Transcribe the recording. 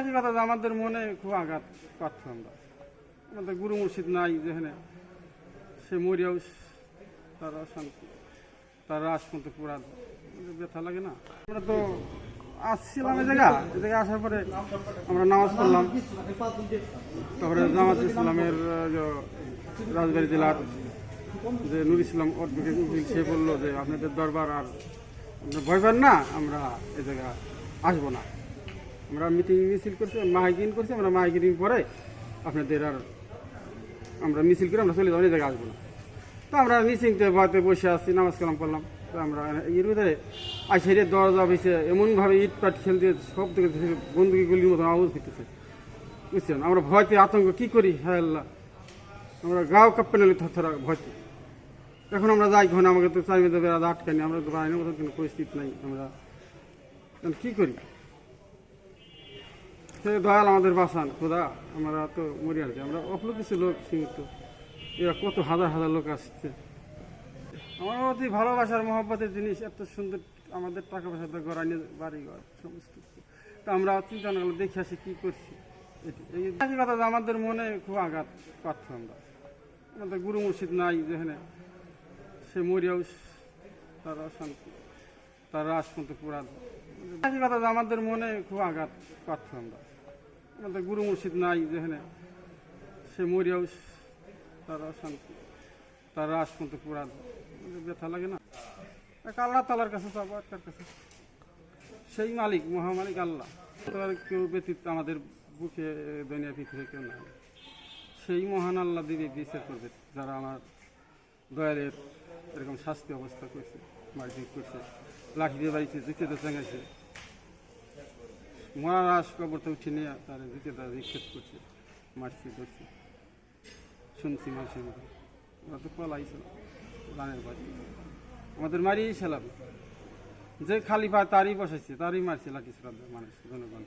একই কথা আমাদের মনে খুব আঘাত পাচ্ছ আমরা। আমাদের গুরু মুর্শিদ নাই যেখানে সে মরিয়াও তার অশান্তি, তার পর্যন্ত পুরা ব্যথা লাগে না। আমরা তো আসছিলাম এই জায়গা এই জায়গায় আসার পরে আমরা নামাজ পড়লাম। তারপরে জামাত ইসলামের রাজবাড়ি জেলার যে নুর ইসলাম সে বলল যে, আপনাদের দরবার আর ভয় না, আমরা এ জায়গা আসব না। আমরা মিটিং মিছিল করছি মাইকিং করছি, আমরা মাইকিং পরে আপনাদের আর আমরা মিছিল করে আমরা চলে যাব এই জায়গায় আসব তো আমরা মিছিংতে ভয়তে বসে আসছি নামাজ কালাম করলাম তো আমরা এর ভিতরে আইসাইডের দরজা বেছে এমনভাবে ইট পাট খেল দিয়ে সব থেকে বন্দুকি গুলির মতন আওয়াজ হইতেছে। বুঝছেন? আমরা ভয়তে আতঙ্ক, কি করি? হ্যাঁ আল্লাহ। আমরা গাও কাপ্পে নিলে থরথরা ভয়তে। এখন আমরা যাই ঘন আমাকে তো চাই মেয়েদের বেড়া আটকানি আমরা বাইরের মতো কোনো পরিস্থিতি নাই। আমরা কি করি? দয়াল আমাদের বাসান খোদা। আমরা তো মরে আসছি আমরা অপলো কিছু লোক, সীমিত। এরা কত হাজার হাজার লোক আসছে। আমার অতি ভালোবাসার মহব্বতের জিনিস, এত সুন্দর আমাদের টাকা পয়সা তো গড়ানি বাড়ি ঘর সমস্ত কিছু। তো আমরা চিন্তা না দেখে আসি কি করছি। এই কথা আমাদের মনে খুব আঘাত পাচ্ছ আমরা। আমাদের গুরু মুর্শিদ নাই যেখানে সে মরিয়াও তার অশান্তি, তার রাস পর্যন্ত পুরা কথা আমাদের মনে খুব আঘাত পাচ্ছ আমরা। আমাদের গুরু মুর্শিদ নাই যেখানে। সে মরিয়াও তার অশান্তি তার পর্যন্ত পুরা ব্যথা লাগে না। এক আল্লাহ তালার কাছে যাব একটার কাছে। সেই মালিক, মহামালিক আল্লাহ। তো আর কেউ ব্যতীত আমাদের বুকে দুনিয়া পৃথিবী কেউ নাই। সেই মহান আল্লাহ দিবে বিচার করবে, যারা আমার দয়ালের এরকম শাস্তি অবস্থা করছে, মারপিট করছে, লাঠি দিয়ে বাড়িছে জুতিতে চেঙেছে মরার আস কবরতে উঠে নিয়ে তার জুতিতে নিক্ষেপ করছে, মারছে, ধরছে। শুনছি মানুষের মধ্যে ওরা তো পলাইছিল গানের বাড়ি আমাদের মারিয়েই ছিলাম। যে খালি পায় তারই বসাইছে, তারই মারছে লাঠি মানুষ, জনগণ।